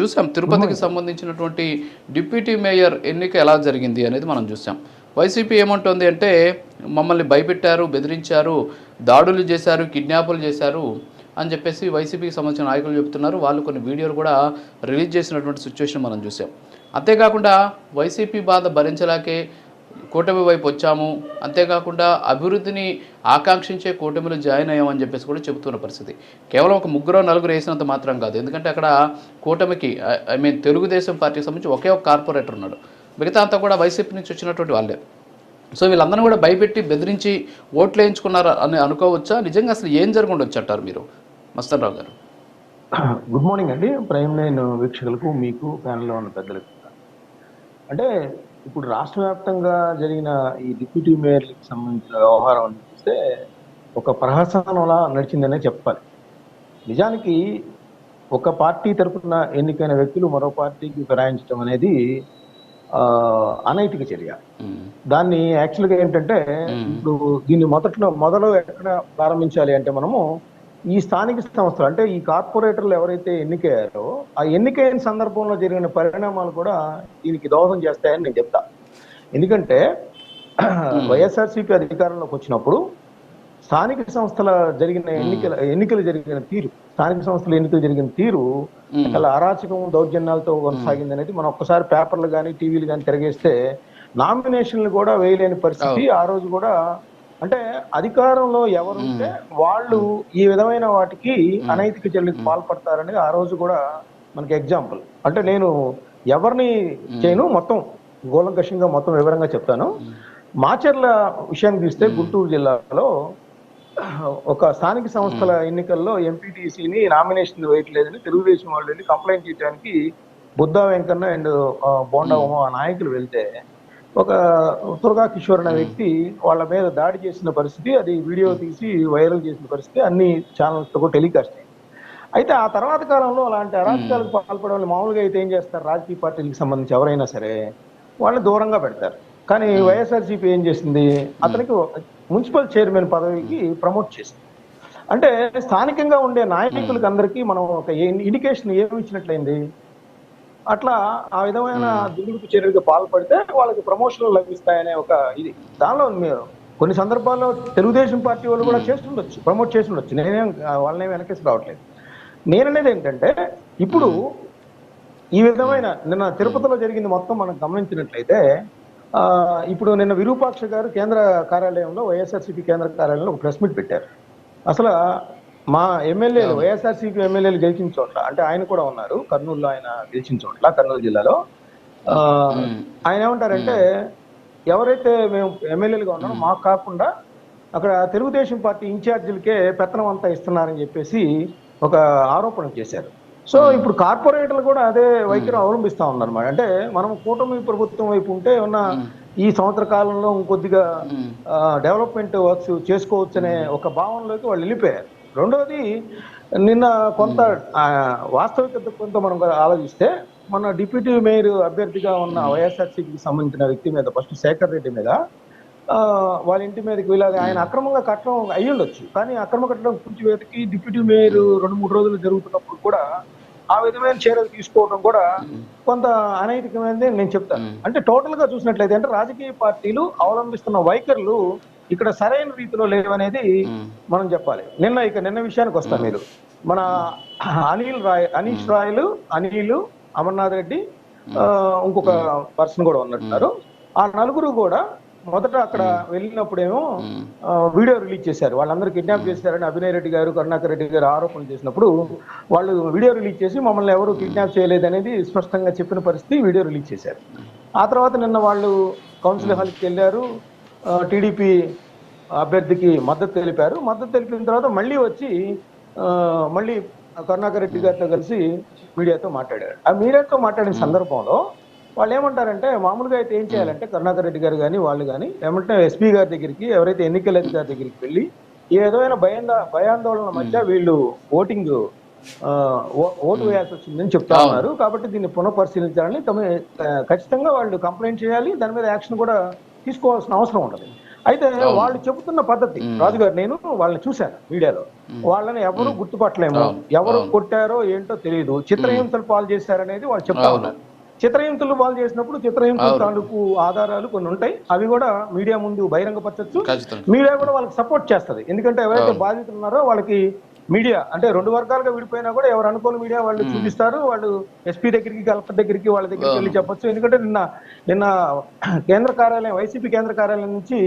చూసాం. తిరుపతికి సంబంధించినటువంటి డిప్యూటీ మేయర్ ఎన్నిక ఎలా జరిగింది అనేది మనం చూసాం. వైసీపీ ఏమంటుంది అంటే మమ్మల్ని భయపెట్టారు బెదిరించారు దాడులు చేశారు కిడ్నాపులు చేశారు అని చెప్పేసి వైసీపీకి సంబంధించిన నాయకులు చెప్తున్నారు వాళ్ళు కొన్ని వీడియోలు కూడా రిలీజ్ చేసినటువంటి సిచ్యువేషన్ మనం చూసాం. అంతేకాకుండా వైసీపీ బాధ భరించలేకే కూటమి వైపు వచ్చాము. అంతేకాకుండా అభివృద్ధిని ఆకాంక్షించే కూటమిలో జాయిన్ అయ్యామని చెప్పేసి కూడా చెబుతున్న పరిస్థితి. కేవలం ఒక ముగ్గురు నలుగురు వేసినంత మాత్రం కాదు. ఎందుకంటే అక్కడ కూటమికి ఐ మీన్ తెలుగుదేశం పార్టీకి సంబంధించి ఒకే ఒక కార్పొరేటర్ ఉన్నాడు. మిగతా అంతా కూడా వైసీపీ నుంచి వచ్చినటువంటి వాళ్ళే. సో వీళ్ళందరూ కూడా భయపెట్టి బెదిరించి ఓట్లు వేయించుకున్నారు అని అనుకోవచ్చా? నిజంగా అసలు ఏం జరగకుండా అంటారు మీరు? మస్తన్ రావు గారు. గుడ్ మార్నింగ్ అండి. ప్రైమ్ లైన్ వీక్షకులకు మీకు ప్యానల్లో ఉన్న పెద్దలకు. అంటే ఇప్పుడు రాష్ట్ర వ్యాప్తంగా జరిగిన ఈ డిప్యూటీ మేయర్లకు సంబంధించిన వ్యవహారం చూస్తే ఒక ప్రహసనంలా నడిచిందనే చెప్పాలి. నిజానికి ఒక పార్టీ తరపున ఎన్నికైన వ్యక్తులు మరో పార్టీకి ఫిరాయించడం అనేది ఆ, అనైతిక చర్య. దాన్ని యాక్చువల్గా ఏంటంటే. ఇప్పుడు దీన్ని మొదట్లో మొదలు ఎక్కడ ప్రారంభించాలి అంటే మనము ఈ స్థానిక సంస్థలు అంటే ఈ కార్పొరేటర్లు ఎవరైతే ఎన్నికయ్యారో ఆ ఎన్నికైన సందర్భంలో జరిగిన పరిణామాలు కూడా దీనికి దోహదం చేస్తాయని నేను చెప్తా. ఎందుకంటే వైఎస్ఆర్సీపీ అధికారంలోకి వచ్చినప్పుడు స్థానిక సంస్థల జరిగిన ఎన్నికల ఎన్నికలు జరిగిన తీరు స్థానిక సంస్థల ఎన్నికలు జరిగిన తీరు చాలా అరాచకం దౌర్జన్యాలతో కొనసాగింది అనేది మనం ఒక్కసారి పేపర్లు కానీ టీవీలు కానీ తిరగేస్తే నామినేషన్లు కూడా వేయలేని పరిస్థితి ఆ రోజు కూడా అంటే అధికారంలో ఎవరుంటే వాళ్ళు ఈ విధమైన వాటికి అనైతిక చర్యలకు పాల్పడతారనేది ఆ రోజు కూడా మనకి ఎగ్జాంపుల్ అంటే నేను ఎవరిని చేయను మొత్తం గోలంకషంగా మొత్తం వివరంగా చెప్తాను. మాచర్ల విషయాన్ని తీస్తే గుంటూరు జిల్లాలో ఒక స్థానిక సంస్థల ఎన్నికల్లో ఎంపీటీసీని నామినేషన్ వేయట్లేదని తెలుగుదేశం వాళ్ళు వెళ్ళి కంప్లైంట్ చేయడానికి బుద్ధా వెంకన్న అండ్ బోండా ఉమా నాయకులు వెళ్తే ఒక దుర్గా కిషోర్ అనే వ్యక్తి వాళ్ళ మీద దాడి చేసిన పరిస్థితి అది వీడియో తీసి వైరల్ చేసిన పరిస్థితి అన్ని ఛానల్స్తో కూడా టెలికాస్ట్. అయితే ఆ తర్వాత కాలంలో అలాంటి అరాచకాలకు పాల్పడే వాళ్ళు మామూలుగా అయితే ఏం చేస్తారు? రాజకీయ పార్టీలకు సంబంధించి ఎవరైనా సరే వాళ్ళని దూరంగా పెడతారు. కానీ వైఎస్ఆర్సీపీ ఏం చేసింది? అతనికి మున్సిపల్ చైర్మన్ పదవికి ప్రమోట్ చేసింది. అంటే స్థానికంగా ఉండే నాయకులకి అందరికీ మనం ఒక ఇండికేషన్ ఏమి ఇచ్చినట్లయింది? అట్లా ఆ విధమైన దుందుడుకు చర్యలకు పాల్పడితే వాళ్ళకి ప్రమోషన్లు లభిస్తాయనే ఒక ఇది. దానిలో మీరు కొన్ని సందర్భాల్లో తెలుగుదేశం పార్టీ వాళ్ళు కూడా చేస్తుండొచ్చు ప్రమోట్ చేసి ఉండొచ్చు నేనేం వాళ్ళని వెనకేసి రావట్లేదు. నేననేది ఏంటంటే ఇప్పుడు ఈ విధమైన నిన్న తిరుపతిలో జరిగింది మొత్తం మనం గమనించినట్లయితే ఇప్పుడు నిన్న విరూపాక్ష గారు కేంద్ర కార్యాలయంలో వైఎస్ఆర్సీపీ కేంద్ర కార్యాలయంలో ఒక ప్రెస్ మీట్ పెట్టారు. అసలు మా ఎమ్మెల్యేలు వైఎస్ఆర్సీపీ ఎమ్మెల్యేలు గెలిచిన చోట్ల అంటే ఆయన కూడా ఉన్నారు. కర్నూలులో ఆయన గెలిచిన చోట్ల కర్నూలు జిల్లాలో. ఆయన ఏమంటారంటే ఎవరైతే మేము ఎమ్మెల్యేలుగా ఉన్నారో మాకు కాకుండా అక్కడ తెలుగుదేశం పార్టీ ఇన్ఛార్జీలకే పెత్తనం అంతా ఇస్తున్నారని చెప్పేసి ఒక ఆరోపణ చేశారు. సో ఇప్పుడు కార్పొరేటర్లు కూడా అదే వైఖరి అవలంబిస్తా ఉన్నారు అంటే మనం కూటమి ప్రభుత్వం వైపు ఉంటే ఉన్న ఈ సంవత్సర కాలంలో ఇంకొద్దిగా డెవలప్మెంట్ వర్క్స్ చేసుకోవచ్చు అనే ఒక భావనలోకి వాళ్ళు వెళ్ళిపోయారు. రెండోది నిన్న కొంత ఆ, వాస్తవికత కొంత మనం ఆలోచిస్తే మన డిప్యూటీ మేయర్ అభ్యర్థిగా ఉన్న వైఎస్ఆర్సీపీకి సంబంధించిన వ్యక్తి మీద ఫస్ట్ శేఖర్ రెడ్డి మీద వాళ్ళ ఇంటి మీదకి వీళ్ళ ఆయన అక్రమంగా కట్టడం అయ్యి ఉండొచ్చు కానీ అక్రమ కట్టడం కూర్చివేతకి డిప్యూటీ మేయర్ రెండు మూడు రోజులు జరుగుతున్నప్పుడు కూడా ఆ విధమైన చర్యలు తీసుకోవడం కూడా కొంత అనైతికమైనది నేను చెప్తాను. అంటే టోటల్గా చూసినట్లయితే అంటే రాజకీయ పార్టీలు అవలంబిస్తున్న వైఖరులు ఇక్కడ సరైన రీతిలో లేవనేది మనం చెప్పాలి. నిన్న ఇక నిన్న విషయానికి వస్తాం మీరు. మన అనిల్ రాయ్ అనీష్ రాయలు అనిల్ అమర్నాథ్ రెడ్డి ఇంకొక పర్సన్ కూడా ఉన్నట్టున్నారు. ఆ నలుగురు కూడా మొదట అక్కడ వెళ్ళినప్పుడేమో వీడియో రిలీజ్ చేశారు. వాళ్ళందరూ కిడ్నాప్ చేశారని అభినయ్ రెడ్డి గారు కరుణాకర్ రెడ్డి గారు ఆరోపణలు చేసినప్పుడు వాళ్ళు వీడియో రిలీజ్ చేసి మమ్మల్ని ఎవరు కిడ్నాప్ చేయలేదు అనేది స్పష్టంగా చెప్పిన పరిస్థితి వీడియో రిలీజ్ చేశారు. ఆ తర్వాత నిన్న వాళ్ళు కౌన్సిల్ హాల్కి వెళ్ళారు. టీడీపీ అభ్యర్థికి మద్దతు తెలిపారు. మద్దతు తెలిపిన తర్వాత మళ్ళీ వచ్చి మళ్ళీ కరుణాకర్ రెడ్డి గారితో కలిసి మీడియాతో మాట్లాడారు. ఆ మీడియాతో మాట్లాడిన సందర్భంలో వాళ్ళు ఏమంటారంటే మామూలుగా అయితే ఏం చేయాలంటే కరుణాకర్ రెడ్డి గారు కానీ వాళ్ళు కానీ ఏమంటే ఎస్పీ గారి దగ్గరికి ఎవరైతే ఎన్నికల అధికారి దగ్గరికి వెళ్ళి ఏ విధమైన భయాంద భయాందోళన మధ్య వీళ్ళు ఓటింగ్ ఓటు వేయాల్సి వచ్చిందని చెప్తా ఉన్నారు. కాబట్టి దీన్ని పునఃపరిశీలించాలని ఖచ్చితంగా వాళ్ళు కంప్లైంట్ చేయాలి. దాని మీద యాక్షన్ కూడా తీసుకోవాల్సిన అవసరం ఉంటుంది అయితే వాళ్ళు చెబుతున్న పద్ధతి. రాజు గారు నేను వాళ్ళని చూశాను మీడియాలో. వాళ్ళని ఎవరు గుర్తుపట్టలేము. ఎవరు కొట్టారో ఏంటో తెలియదు చిత్రహింసలు పాలు చేశారనేది వాళ్ళు చెప్తా ఉన్నారు. చిత్రహింసలు పాలు చేసినప్పుడు చిత్రహింసల తాలూకు ఆధారాలు కొన్ని ఉంటాయి. అవి కూడా మీడియా ముందు బహిరంగపరచచ్చు. మీడియా కూడా వాళ్ళకి సపోర్ట్ చేస్తది. ఎందుకంటే ఎవరైతే బాధితులు ఉన్నారో వాళ్ళకి మీడియా అంటే రెండు వర్గాలుగా విడిపోయినా కూడా ఎవరు అనుకోని మీడియా వాళ్ళు చూపిస్తారు. వాళ్ళు ఎస్పీ దగ్గరికి కలెక్టర్ దగ్గరికి వాళ్ళ దగ్గరికి వెళ్ళి చెప్పొచ్చు. ఎందుకంటే నిన్న నిన్న కేంద్ర కార్యాలయం వైసీపీ కేంద్ర కార్యాలయం నుంచి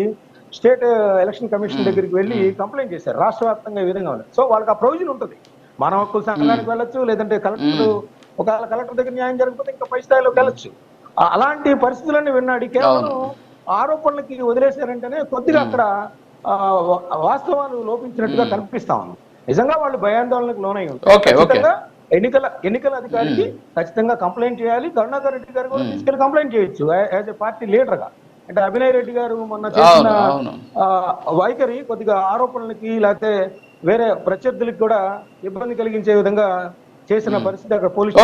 స్టేట్ ఎలక్షన్ కమిషన్ దగ్గరికి వెళ్ళి కంప్లైంట్ చేశారు. రాష్ట్ర వ్యాప్తంగా ఈ విధంగా ఉంది. సో వాళ్ళకి ఆ ప్రొవిజన్ ఉంటుంది. మానవ హక్కుల సంఘానికి వెళ్ళొచ్చు లేదంటే కలెక్టర్ ఒకవేళ కలెక్టర్ దగ్గర న్యాయం జరగకపోతే ఇంకా పై స్థాయిలోకి వెళ్ళొచ్చు. అలాంటి పరిస్థితులన్నీ విన్నాడు. కేవలం ఆరోపణలకి వదిలేశారంటేనే కొద్దిగా అక్కడ వాస్తవాలు లోపించినట్టుగా కనిపిస్తా ఉంది. నిజంగా వాళ్ళు భయాందోళనకు లోనై ఉంటారు. ఎన్నికల ఎన్నికల అధికారికి ఖచ్చితంగా కంప్లైంట్ చేయాలి. కరుణాకర్ రెడ్డి గారు కూడా తీసుకెళ్ళి కంప్లైంట్ చేయొచ్చు. యాజ్ ఎ పార్టీ లీడర్గా అంటే అభినయ్ రెడ్డి గారు మొన్న చేసిన వైఖరి కొద్దిగా ఆరోపణలకి లేకపోతే వేరే ప్రత్యర్థులకి కూడా ఇబ్బంది కలిగించే విధంగా చేసిన పరిస్థితి అక్కడ పోలీస్.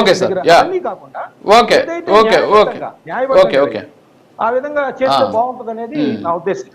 అన్నీ కాకుండా ఏదైతే న్యాయబద్ధంగా- ఆ విధంగా చేస్తే బాగుంటుంది అనేది నా ఉద్దేశం.